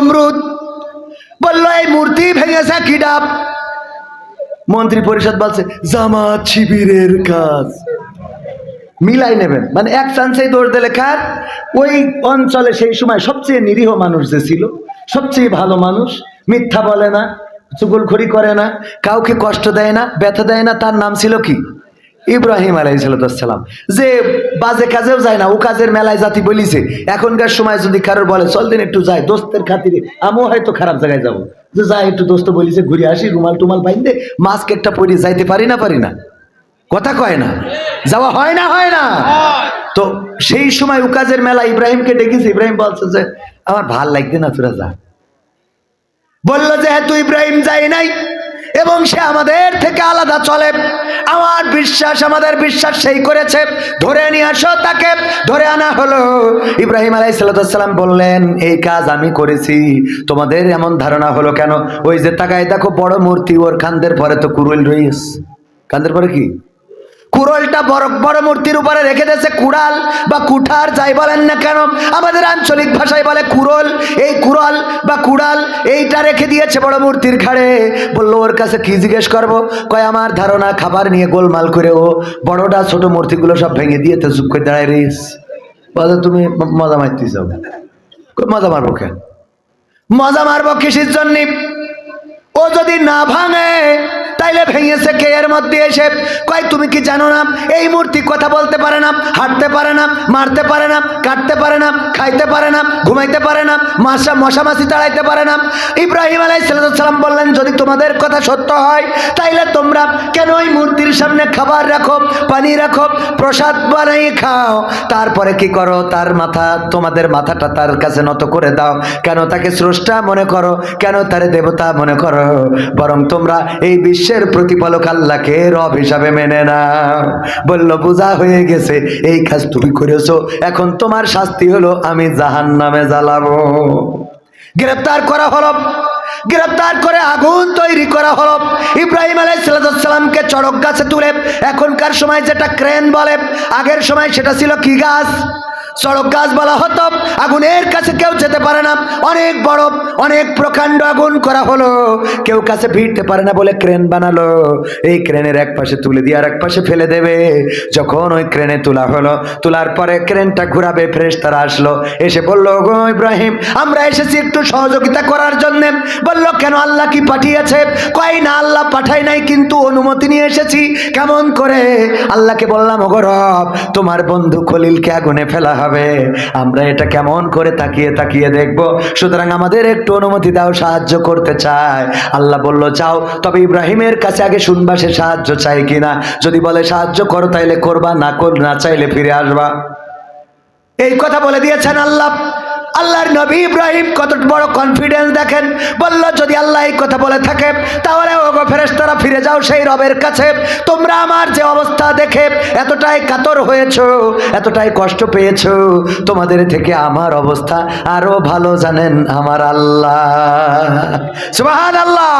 অমরুদ বলল, এই মূর্তি ভেঙেছে কি ডাব? মন্ত্রী পরিষদ বলছে, জামাত শিবিরের কাজ। মিলাই নেবেন। মানে এক চান্সেই দৌড় দিলে কার? ওই অঞ্চলে সেই সময় সবচেয়ে নিরীহ মানুষ যে ছিল, সবচেয়ে ভালো মানুষ, মিথ্যা বলে না, চুগলখড়ি করে না, কাউকে কষ্ট দেয় না, ব্যথা দেয় না, তার নাম ছিল কি? ইব্রাহিম আলাইসালাম যে বাজে কাজেও যায় না ও কাজের মেলায় জাতি বলিছে এখনকার সময় যদি কারোর বলে চল দিন একটু যাই দোস্তের খাতিরে আমিও হয়তো খারাপ জায়গায় যাব। যে যাই একটু দোস্ত বলিছে ঘুরে আসি রুমাল টুমাল বাইন্দে মাস্ক একটা পরি যাইতে পারি না পারি না? কথা কয় না? যাওয়া হয় না হয় না? তো সেই সময় উকাজের মেলা ইব্রাহিমকে ডেকেছে ইব্রাহিম বলছে যে আমার ভালো লাগবে না তোরা যা। বলল যে হ্যাঁ তুই ইব্রাহিম যাই নাই? এবং সে আমাদের থেকে আলাদা চলে। আমার বিশ্বাস, আমাদের বিশ্বাস সেই করেছে। ধরে নিয়ে আসো তাকে। ধরে আনা হলো। ইব্রাহিম আলাই সাল্লাম বললেন, এই কাজ আমি করেছি। তোমাদের এমন ধারণা হলো কেন? ওই যে তাকায় দেখো, বড় মূর্তি, ওর খান্দের পরে তো কুরুল রইস। কান্দের পরে কি? কুড়লটা বড় বড় মূর্তির উপরে রেখে দিয়েছে কুড়াল বা কুঠার, যাই বলেন না কেন। আমাদের আঞ্চলিক ভাষায় বলে কুড়ল। এই কুড়াল বা কুড়াল এইটা রেখে দিয়েছে বড় মূর্তির ঘাড়ে। বলল, ওর কাছে কি জিজ্ঞেস করব? কয়, আমার ধারণা খাবার নিয়ে গোলমাল করে ও বড়টা ছোট মূর্তিগুলো সব ভেঙে দিয়ে তো চুপ করে দাঁড়ায় রিস বলে তুমি মজা মারতে যাও মজা মারবো কেন? মজা মারবো কিসের জন্য? ও যদি না ভাঙে ভেঙেছে কে এর মধ্যে এসে? কয়, তুমি কি জানো না? এই মূর্তি কথা বলতে পারে না, হাঁটতে পারে না, মারতে পারে না, কাটতে পারে না, খাইতে পারে না, ঘুমাইতে পারে না, মাসা মশামাছি তাড়াইতে পারে না। ইব্রাহিম আলাই সালাম বললেন, যদি তোমাদের কথা সত্য হয়, তাইলে তোমরা কেন ওই মূর্তির সামনে খাবার রাখো, পানি রাখো, প্রসাদ বানাই খাও? তারপরে কি করো? তার মাথা, তোমাদের মাথাটা তার কাছে নত করে দাও। কেন তাকে স্রষ্টা মনে করো? কেন তার দেবতা মনে করো? বরং তোমরা এই বিশ্বের প্রতিপালক আল্লাহকে রব হিসাবে মেনে না। বলল, বোঝা হয়ে গেছে, এই কাজ তুমি করেছ। এখন তোমার শাস্তি হলো, আমি জাহান নামে জ্বালাবো। গ্রেপ্তার করা হলো গ্রেপ্তার করে আগুন তৈরি করা হলো ইব্রাহিম আলাইসালামকে চড়ক গাছে তুলে, এখনকার সময় যেটা ক্রেন বলে, আগের সময় সেটা ছিল কি গাছ? চড়ক গাছ বলা হতো আগুনের কাছে কেউ যেতে পারে না। অনেক বড় অনেক প্রকাণ্ড আগুন করা হলো। কেউ কাছে ভিড়তে পারে না বলে ক্রেন বানালো। এই ক্রেনের এক পাশে তুলে দিয়ে আর এক পাশে ফেলে দেবে। যখন ওই ক্রেনে তোলা হলো, তোলার পরে ক্রেনটা ঘুরাবে ফ্রেশ তারা আসলো। এসে বলল গো ইব্রাহিম, আমরা এসেছি একটু সহযোগিতা করার জন্য। বলল, কেন আল্লাহ কি পাঠিয়েছে? কয় না, আল্লাহ পাঠাই নাই, কিন্তু অনুমতি নিয়ে এসেছি। কেমন করে? আল্লাহকে বললাম, ওগো রব, তোমার বন্ধু খলিলকে আগুনে ফেলা হবে। আমরা এটা কেমন করে তাকিয়ে তাকিয়ে দেখব? সুতরাং আমাদের একটু অনুমতি দাও, সাহায্য করতে চায় আল্লাহ বলল চাও তবে ইব্রাহিমের কাছে আগে শুনবা সে সাহায্য চাই কিনা। যদি বলে সাহায্য করো, তাইলে করবা, না কর, না চাইলে ফিরে আসবা। এই কথা বলে দিয়েছেন আল্লাহ। আল্লাহর নবী ইব্রাহিম কত বড় কনফিডেন্স দেখেন। বলল, যদি আল্লাহ এই কথা বলে থাকে, তাহলে ও ফেরেশতারা ফিরে যাও সেই রবের কাছে। তোমরা আমার যে অবস্থা দেখে এতটাই কাতর হয়েছ, এতটাই কষ্ট পেয়েছ, তোমাদের থেকে আমার অবস্থা আরও ভালো জানেন আমার আল্লাহ। সুবহানাল্লাহ।